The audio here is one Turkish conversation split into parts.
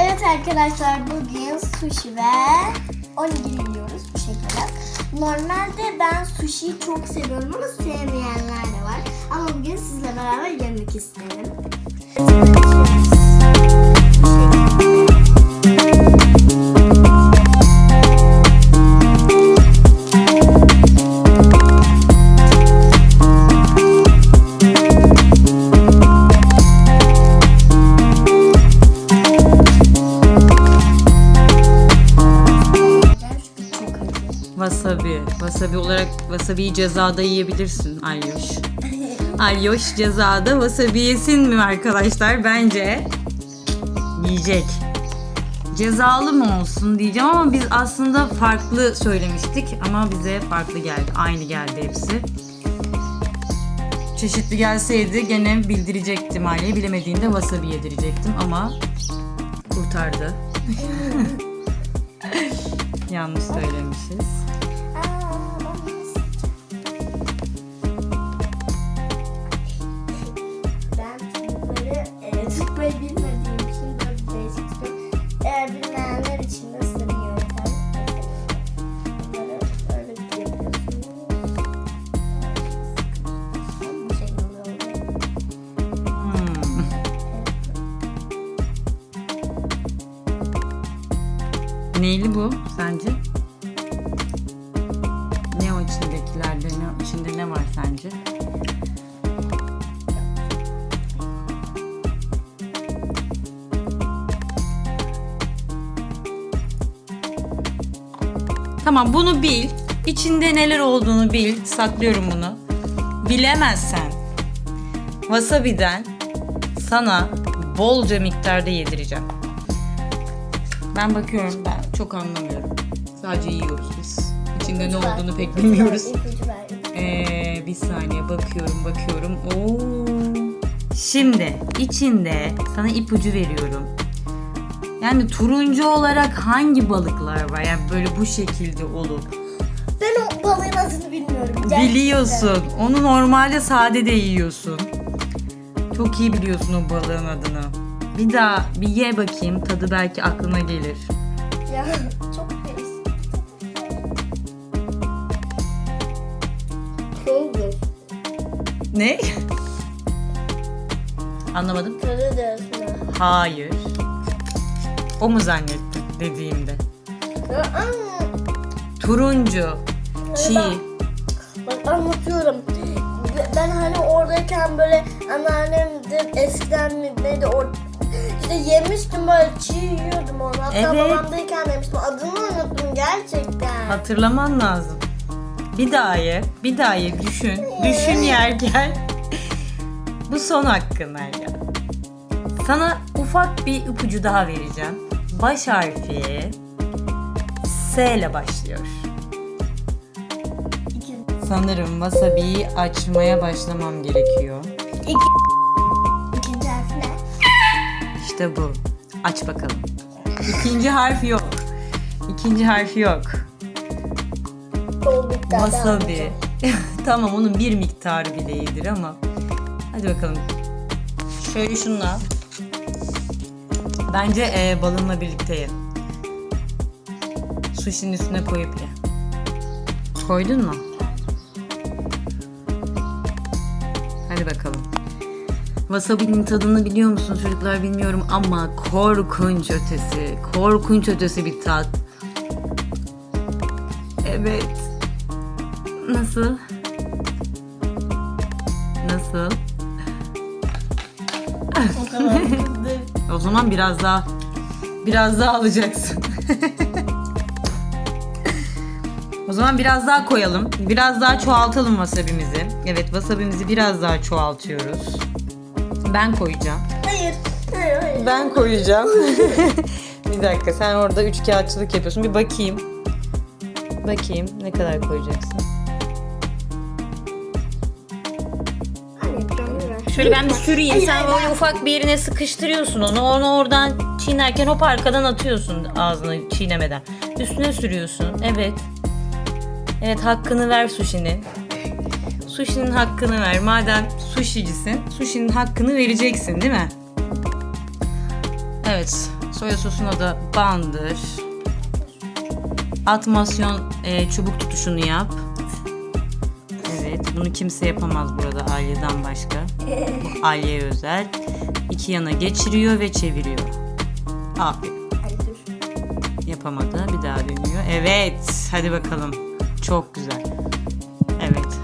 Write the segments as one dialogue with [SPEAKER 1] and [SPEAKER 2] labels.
[SPEAKER 1] Evet arkadaşlar bugün sushi ve onigiri yiyoruz bu şekilde. Normalde ben sushi'yi çok seviyorum ama sevmeyenler de var. Ama bugün sizle beraber yemek isterim.
[SPEAKER 2] Wasabi. Wasabi olarak wasabiyi cezada yiyebilirsin Alyoş. Alyoş cezada wasabi yesin mi arkadaşlar? Bence yiyecek. Cezalı mı olsun diyeceğim ama biz aslında farklı söylemiştik ama bize farklı geldi. Aynı geldi hepsi. Çeşitli gelseydi gene bildirecektim aileye. Bilemediğinde wasabi yedirecektim ama kurtardı. Yanlış söylemişiz. Ne, var sence? Tamam bunu bil. İçinde neler olduğunu bil. Saklıyorum bunu. Bilemezsen wasabi'den sana bolca miktarda yedireceğim. Ben bakıyorum ben çok anlamıyorum. Sadece yiyoruz biz. İçinde ne olduğunu pek bilmiyoruz. Bir saniye bakıyorum bakıyorum. Oo. Şimdi içinde sana ipucu veriyorum. Yani turuncu olarak hangi balıklar var? Yani böyle bu şekilde olup.
[SPEAKER 1] Ben o balığın adını bilmiyorum. Gerçekten.
[SPEAKER 2] Biliyorsun. Onu normalde sade de yiyorsun. Çok iyi biliyorsun o balığın adını. Bir daha bir ye bakayım. Tadı belki aklına gelir.
[SPEAKER 1] Ya
[SPEAKER 2] Ne? Anlamadım.
[SPEAKER 1] Tadı diyorsun.
[SPEAKER 2] Hayır. O mu zannettin dediğimde? Turuncu, çiğ.
[SPEAKER 1] Bak anlatıyorum. Ben hani oradayken böyle anneannem de eskiden mi neydi or işte yemiştim böyle çiğ yiyordum onu. Hatta
[SPEAKER 2] Evet.
[SPEAKER 1] babamdayken yemiştim. Adını unuttum gerçekten.
[SPEAKER 2] Hatırlaman lazım. Bir daha ye, bir daha ye. Düşün, düşün yerken. Bu son hakkın Meryem. Sana ufak bir ipucu daha vereceğim. Baş harfi S ile başlıyor.
[SPEAKER 1] İki.
[SPEAKER 2] Sanırım wasabi'yi açmaya başlamam gerekiyor.
[SPEAKER 1] İki. İkinci harfi ne?
[SPEAKER 2] İşte bu. Aç bakalım. İkinci harf yok. İkinci harfi yok. Wasabi. tamam onun bir miktarı bile iyidir ama. Hadi bakalım. Şöyle şunla. Bence e, balınla birlikte ye. Sushi'nin üstüne koyup ye. Koydun mu? Hadi bakalım. Wasabi'nin tadını biliyor musun çocuklar bilmiyorum ama korkunç ötesi. Korkunç ötesi bir tat. Evet. Nasıl? Nasıl?
[SPEAKER 1] O kadar kızdı.
[SPEAKER 2] O zaman biraz daha biraz daha alacaksın. o zaman biraz daha koyalım. Biraz daha çoğaltalım wasabimizi. Evet wasabimizi biraz daha çoğaltıyoruz. Ben koyacağım.
[SPEAKER 1] Hayır. Hayır hayır.
[SPEAKER 2] Ben koyacağım. bir dakika sen orada üç kağıtçılık yapıyorsun. Bir bakayım. Bakayım ne kadar koyacaksın. Şöyle ben bir süreyim. Sen böyle ufak bir yerine sıkıştırıyorsun onu. Onu oradan çiğnerken hop arkadan atıyorsun ağzını çiğnemeden. Üstüne sürüyorsun. Evet. Evet hakkını ver sushi'nin. Sushi'nin hakkını ver. Madem sushicisin, sushi'nin hakkını vereceksin değil mi? Evet. Soya sosuna da bandır. Atmasyon e, çubuk tutuşunu yap. Bunu kimse yapamaz burada Alya'dan başka. Bu özel. İki yana geçiriyor ve çeviriyor. Aferin. Yapamadı. Bir daha deniyor. Evet. Hadi bakalım. Çok güzel. Evet.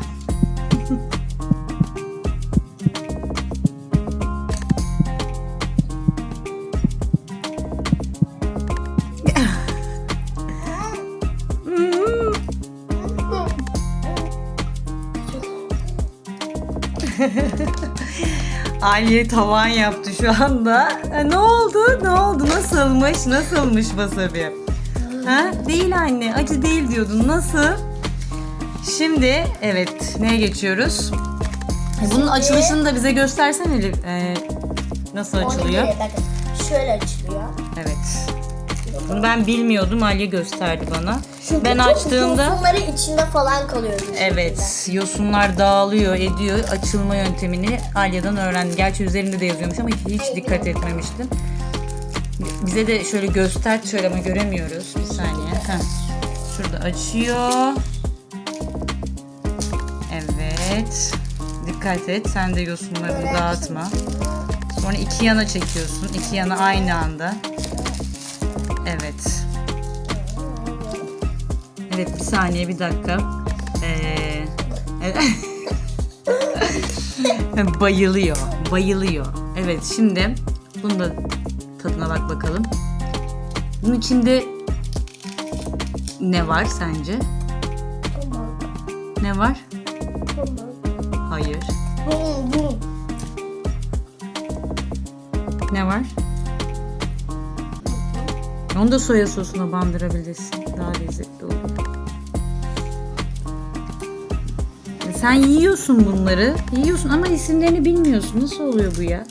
[SPEAKER 2] Aliye tavan yaptı şu anda. E, ne oldu? Ne oldu? Nasılmış? Nasılmış wasabi? Ha? Değil anne. Acı değil diyordun. Nasıl? Şimdi evet neye geçiyoruz? Bunun açılışını da bize göstersene Elif. E, nasıl açılıyor?
[SPEAKER 1] Bakın. Şöyle açılıyor.
[SPEAKER 2] Evet. Bunu ben bilmiyordum. Aliye gösterdi bana.
[SPEAKER 1] Çünkü
[SPEAKER 2] Ben açtığımda
[SPEAKER 1] yosunları içinde falan kalıyor.
[SPEAKER 2] Evet, yosunlar dağılıyor, ediyor. Açılma yöntemini Alya'dan öğrendim. Gerçi üzerinde de yazıyormuş ama hiç dikkat etmemiştim. Bize de şöyle göster, şöyle ama göremiyoruz. Bir saniye. Heh. Şurada açıyor. Evet. Dikkat et, sen de yosunlarını dağıtma. Sonra iki yana çekiyorsun. İki yana aynı anda. Evet. Evet bir saniye bir dakika. Ee, bayılıyor. Bayılıyor. Evet şimdi bunu da tadına bak bakalım. Bunun içinde ne var sence? Ne var? Hayır. Ne var? Onu da soya sosuna bandırabilirsin. Daha lezzetli olur. Sen yiyorsun bunları. Yiyorsun ama isimlerini bilmiyorsun. Nasıl oluyor bu ya?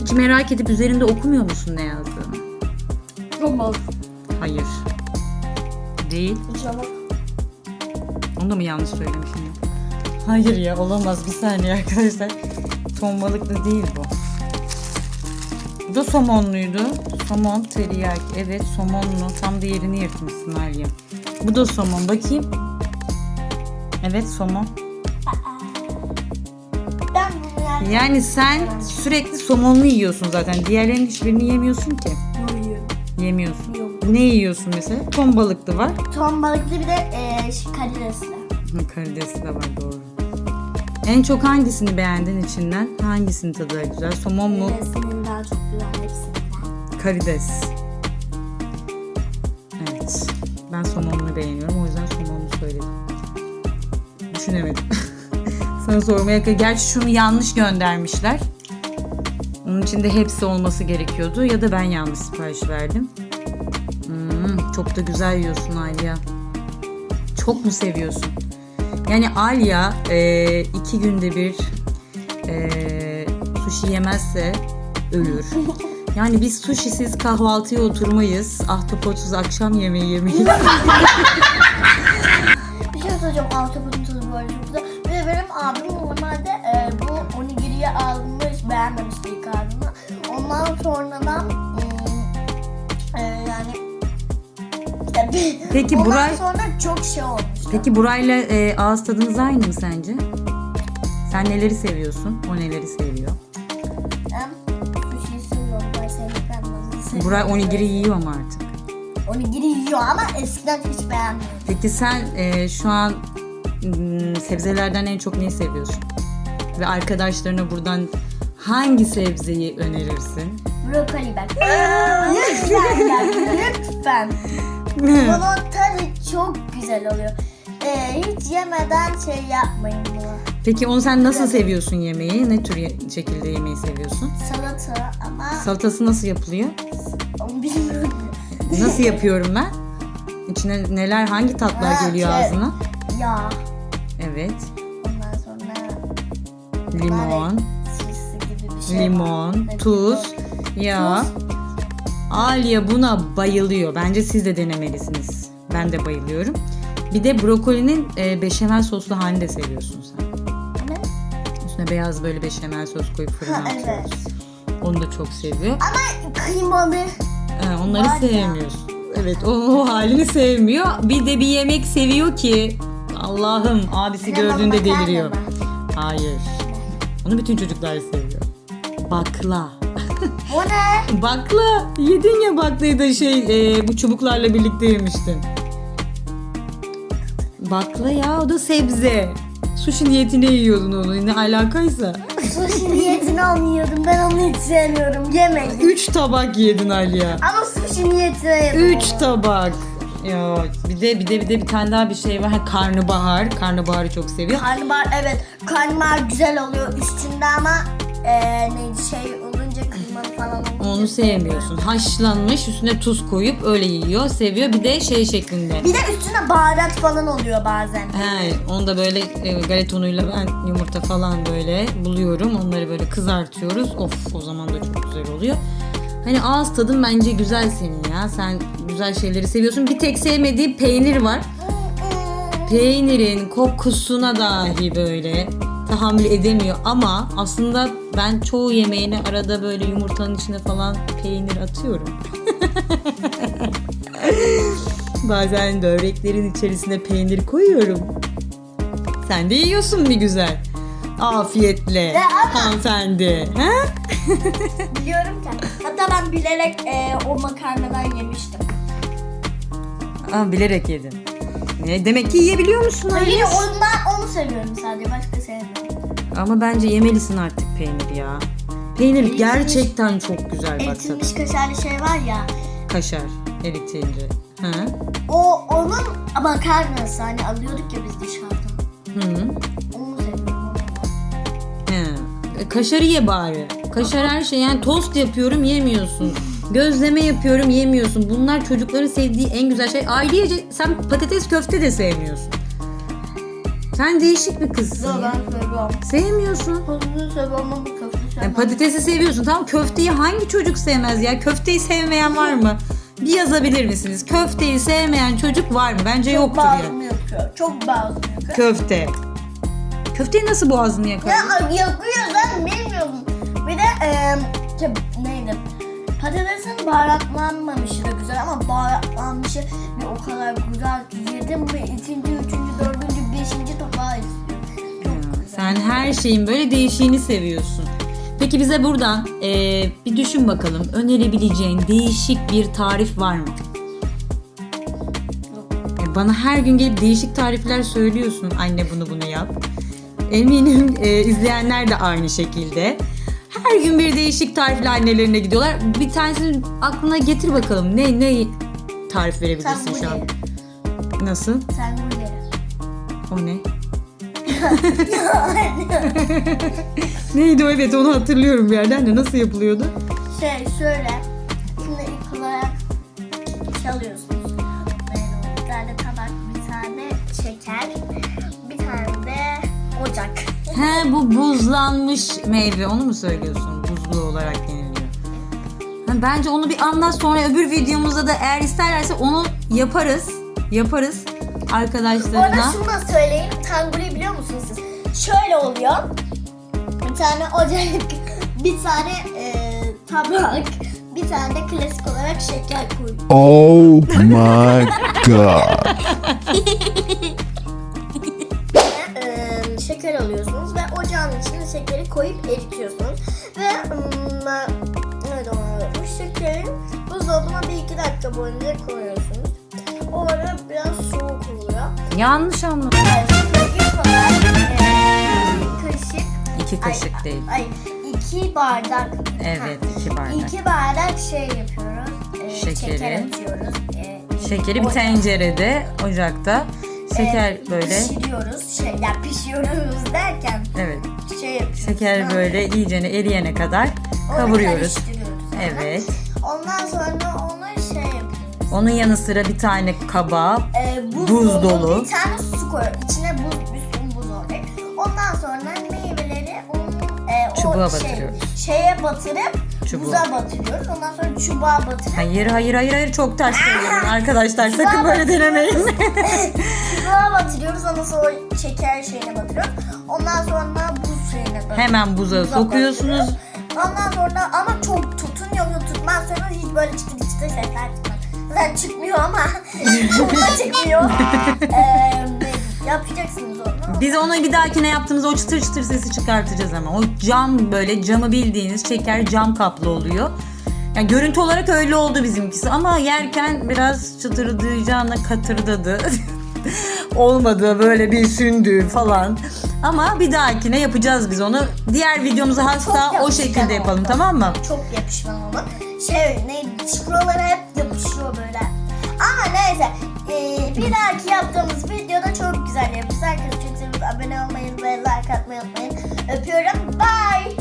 [SPEAKER 2] Hiç merak edip üzerinde okumuyor musun ne yazdığını?
[SPEAKER 1] Tamam.
[SPEAKER 2] Hayır. Değil.
[SPEAKER 1] Tamam.
[SPEAKER 2] Onu da mı yanlış söylemişim ya? Hayır ya olamaz. Bir saniye arkadaşlar. Ton balıklı değil bu. Bu da somonluydu. Somon teriyaki. Evet somonlu. Tam da yerini yırtmışsın Meryem. Bu da somon. Bakayım. Evet somon.
[SPEAKER 1] Ben yani
[SPEAKER 2] sen sürekli somonlu yiyorsun zaten. Diğerlerinin hiçbirini yemiyorsun ki.
[SPEAKER 1] yiyorum.
[SPEAKER 2] Yemiyorsun.
[SPEAKER 1] Yok.
[SPEAKER 2] Ne yiyorsun mesela? Ton balıklı var.
[SPEAKER 1] Ton balıklı bir de e, şey, karidesli.
[SPEAKER 2] De var doğru. En çok hangisini beğendin içinden? Hangisinin tadı daha güzel? Somon mu?
[SPEAKER 1] Karidesinin daha çok güzel hepsinden.
[SPEAKER 2] Karides. Evet. Ben somonlu beğeniyorum. O yüzden somonlu söyledim. Düşünemedim. Sana sormaya Gerçi şunu yanlış göndermişler. Onun içinde hepsi olması gerekiyordu. Ya da ben yanlış sipariş verdim. Hmm, çok da güzel yiyorsun Alya. Çok mu seviyorsun? Yani Alya e, iki günde bir e, sushi yemezse ölür. Yani biz sushisiz kahvaltıya oturmayız. Ahtapotsuz akşam yemeği yemeyiz.
[SPEAKER 1] Bir şey ahtapotun tadı Bir de benim abim normalde e, bu onigiriyi almış beğenmemişti aldığında. Ondan sonradan hmm, e, yani işte bir-
[SPEAKER 2] Peki
[SPEAKER 1] ondan
[SPEAKER 2] Buray-
[SPEAKER 1] sonra çok şey olmuştu.
[SPEAKER 2] Peki Buray'la e, ağız tadınız aynı mı sence? Sen neleri seviyorsun? O neleri seviyor?
[SPEAKER 1] Ben sushi'yi seviyorum. Ben sevmekten vazgeçemiyorum.
[SPEAKER 2] Buray onigiri yiyor ama artık.
[SPEAKER 1] Onigiri yiyor ama eskiden hiç beğenmiyorum.
[SPEAKER 2] Peki sen e, şu an sebzelerden en çok neyi seviyorsun? Ve arkadaşlarına buradan hangi sebzeyi önerirsin?
[SPEAKER 1] Brokoli bak. lütfen bak lütfen. Bunun tadı çok güzel oluyor. Ee, hiç yemeden şey yapmayın bunu.
[SPEAKER 2] Peki onu sen nasıl seviyorsun yemeği? Ne tür ye- şekilde yemeği seviyorsun?
[SPEAKER 1] Salata ama
[SPEAKER 2] Salatası nasıl yapılıyor?
[SPEAKER 1] onu bilmiyorum.
[SPEAKER 2] Nasıl yapıyorum ben? İçine neler, hangi tatlar
[SPEAKER 1] Ha,
[SPEAKER 2] geliyor
[SPEAKER 1] şey,
[SPEAKER 2] ağzına?
[SPEAKER 1] Yağ.
[SPEAKER 2] Evet.
[SPEAKER 1] Ondan sonra
[SPEAKER 2] Limon,
[SPEAKER 1] sisi gibi bir şey
[SPEAKER 2] limon,
[SPEAKER 1] var.
[SPEAKER 2] tuz, yağ. Alya buna bayılıyor. Bence siz de denemelisiniz. Ben de bayılıyorum. Bir de brokolinin e, beşamel soslu halini de seviyorsun sen.
[SPEAKER 1] Ne?
[SPEAKER 2] Üstüne beyaz böyle beşamel sos koyup fırına
[SPEAKER 1] Ha,
[SPEAKER 2] atıyoruz.
[SPEAKER 1] evet.
[SPEAKER 2] Onu da çok seviyor.
[SPEAKER 1] Ama kıymalı.
[SPEAKER 2] He, onları
[SPEAKER 1] Var ya.
[SPEAKER 2] sevmiyorsun. Evet o, o halini sevmiyor. Bir de bir yemek seviyor ki Allah'ım abisi gördüğünde deliriyor. Hayır. Onu bütün çocuklar seviyor. Bakla.
[SPEAKER 1] Bu ne?
[SPEAKER 2] Bakla. Yedin ya baklayı da şey e, bu çubuklarla birlikte yemiştin. Bakla ya o da sebze. Sushi niyetine yiyordun onu ne alakaysa.
[SPEAKER 1] Sushi niyetini almıyordum. Ben onu hiç sevmiyorum. Yemedim.
[SPEAKER 2] Üç tabak yedin Aliya.
[SPEAKER 1] Ama sushi niyetine yedim.
[SPEAKER 2] Üç tabak. Ya bir de bir de bir de bir tane daha bir şey var. Ha, karnabahar. Karnabaharı çok seviyor.
[SPEAKER 1] Karnabahar evet. Karnabahar güzel oluyor üstünde ama eee neydi şey olunca kıymalı falan olunca.
[SPEAKER 2] Onu sevmiyorsun. Haşlanmış üstüne tuz koyup öyle yiyor. Seviyor. Bir de şey şeklinde.
[SPEAKER 1] Bir de üstüne baharat falan oluyor bazen.
[SPEAKER 2] He, onu da böyle e, galeta unuyla ben yumurta falan böyle buluyorum. Onları böyle kızartıyoruz. Of o zaman da çok güzel oluyor. Hani ağız tadın bence güzel senin ya. Sen güzel şeyleri seviyorsun. Bir tek sevmediği peynir var. Peynirin kokusuna dahi böyle tahammül edemiyor ama aslında ben çoğu yemeğine arada böyle yumurtanın içine falan peynir atıyorum. Bazen böreklerin içerisine peynir koyuyorum. Sen de yiyorsun bir güzel. Afiyetle hanımefendi. Ha?
[SPEAKER 1] Biliyorum ki. Hatta ben bilerek eee, o makarnadan yemiştim.
[SPEAKER 2] Aa, bilerek yedin. Ne demek ki yiyebiliyor musun
[SPEAKER 1] Hayır
[SPEAKER 2] Alice?
[SPEAKER 1] ondan onu seviyorum sadece. Başka sevmiyorum.
[SPEAKER 2] Ama bence yemelisin artık peynir ya. Peynir
[SPEAKER 1] Eritilmiş-
[SPEAKER 2] gerçekten çok güzel bak
[SPEAKER 1] Eritilmiş kaşarlı şey var ya.
[SPEAKER 2] Kaşar eritince. Ha?
[SPEAKER 1] O onun makarnası hani alıyorduk ya biz dışarıdan.
[SPEAKER 2] Hı.
[SPEAKER 1] Onu seviyorum.
[SPEAKER 2] He. E, Kaşarı ye bari. Kaşar her şey yani tost yapıyorum yemiyorsun. Gözleme yapıyorum yemiyorsun. Bunlar çocukların sevdiği en güzel şey. Ayrıca sen patates köfte de sevmiyorsun. Sen değişik bir kızsın
[SPEAKER 1] Yo,
[SPEAKER 2] ya.
[SPEAKER 1] ben seviyorum.
[SPEAKER 2] Sevmiyorsun.
[SPEAKER 1] Patatesi seviyorum ama köfte
[SPEAKER 2] Yani
[SPEAKER 1] sevmem.
[SPEAKER 2] patatesi seviyorsun. Tamam köfteyi hangi çocuk sevmez ya? Köfteyi sevmeyen var mı? Bir yazabilir misiniz? Köfteyi sevmeyen çocuk var mı? Bence
[SPEAKER 1] Çok
[SPEAKER 2] yoktur ya.
[SPEAKER 1] boğazımı yakıyor. Çok boğazımı yakıyor.
[SPEAKER 2] Köfte. Köfteyi nasıl boğazını yakar?
[SPEAKER 1] Ya yakıyor sen bilmiyorsun. Bir de şey, neydi? Patatesin baharatlanmamışı da güzel ama baharatlanmışı bir o kadar güzel ki yedim ve ikinci, üçüncü, dördüncü, beşinci tabağı güzel.
[SPEAKER 2] Sen her şeyin böyle değişiğini seviyorsun. Peki bize buradan eee, bir düşün bakalım. Önerebileceğin değişik bir tarif var mı? E, Bana her gün gelip değişik tarifler söylüyorsun. Anne bunu bunu yap. Eminim e, izleyenler de aynı şekilde. Her gün bir değişik tarifle annelerine gidiyorlar. Bir tanesini aklına getir bakalım. Ne ne tarif verebilirsin şu an? Nasıl?
[SPEAKER 1] Sen.
[SPEAKER 2] O ne? Neydi o? Evet onu hatırlıyorum bir yerden de. Nasıl yapılıyordu?
[SPEAKER 1] Şey şöyle. Şimdi ilk olarak çalıyorsunuz. Bir tane tabak, bir tane şeker, bir tane de ocak.
[SPEAKER 2] He bu buzlanmış meyve. Onu mu söylüyorsun? Buzlu olarak deniliyor. Ha, bence onu bir anlat sonra öbür videomuzda da eğer isterlerse onu yaparız. Yaparız arkadaşlarına.
[SPEAKER 1] şunu da söyleyeyim. Tanguli biliyor musunuz siz? Şöyle oluyor. Bir tane ocak, bir tane e, tabak, bir tane de klasik olarak şeker koyuyor.
[SPEAKER 3] Oh my god.
[SPEAKER 2] Yanlış anladım.
[SPEAKER 1] İlk olarak e, kaşık
[SPEAKER 2] İki kaşık değil.
[SPEAKER 1] Ay iki bardak.
[SPEAKER 2] Evet iki bardak.
[SPEAKER 1] İki bardak şey yapıyoruz. e,
[SPEAKER 2] Şekeri.
[SPEAKER 1] Şeker atıyoruz. E,
[SPEAKER 2] Şekeri bir tencerede ocakta. Şeker
[SPEAKER 1] E,
[SPEAKER 2] böyle.
[SPEAKER 1] Pişiriyoruz. Şey, ya pişiriyoruz derken
[SPEAKER 2] Evet.
[SPEAKER 1] şey yapıyoruz.
[SPEAKER 2] Şeker böyle iyicene eriyene kadar
[SPEAKER 1] Onu
[SPEAKER 2] kavuruyoruz.
[SPEAKER 1] yani.
[SPEAKER 2] Evet.
[SPEAKER 1] Ondan sonra onu.
[SPEAKER 2] Onun yanı sıra bir tane kaba
[SPEAKER 1] E, buz,
[SPEAKER 2] Buz
[SPEAKER 1] dolu. Bir tane su koyuyoruz. İçine buz, bir buz olacak. Ondan sonra meyveleri onun e, o
[SPEAKER 2] Çubuğa
[SPEAKER 1] şey,
[SPEAKER 2] batırıyoruz.
[SPEAKER 1] şeye batırıp
[SPEAKER 2] Çubuğa.
[SPEAKER 1] buza batırıyoruz. Ondan sonra çubuğa batırıp
[SPEAKER 2] Hayır hayır hayır hayır çok ters söylüyorum arkadaşlar sakın böyle denemeyin.
[SPEAKER 1] çubuğa batırıyoruz. Ondan sonra şeker şeyine batırıyoruz. Ondan sonra buz şeyine batırıyoruz.
[SPEAKER 2] Hemen buza
[SPEAKER 1] Buza
[SPEAKER 2] sokuyorsunuz.
[SPEAKER 1] batırıyoruz. Ondan sonra ama çok tutun yoksa tutmazsanız hiç böyle çıtır çıtır sesler çıkmaz. Zaten çıkmıyor ama burada çıkmıyor. Ee, yapacaksınız onu.
[SPEAKER 2] Biz onu bir dahakine yaptığımızda o çıtır çıtır sesi çıkartacağız ama. O cam böyle camı bildiğiniz şeker cam kaplı oluyor. Yani görüntü olarak öyle oldu bizimkisi ama yerken biraz çıtırdayacağına katırdadı. Olmadı böyle bir sündü falan. Ama bir dahakine yapacağız biz onu. Diğer videomuzu hasta o şekilde yapalım
[SPEAKER 1] oldu.
[SPEAKER 2] tamam mı?
[SPEAKER 1] Çok yapışkan oldu. Şey ne şuralara hep yapışıyor böyle. Ama neyse. Ee, bir dahaki yaptığımız videoda çok güzel yapacağız. Herkese çok seviyoruz. Abone olmayı ve like atmayı unutmayın. Öpüyorum. Bye.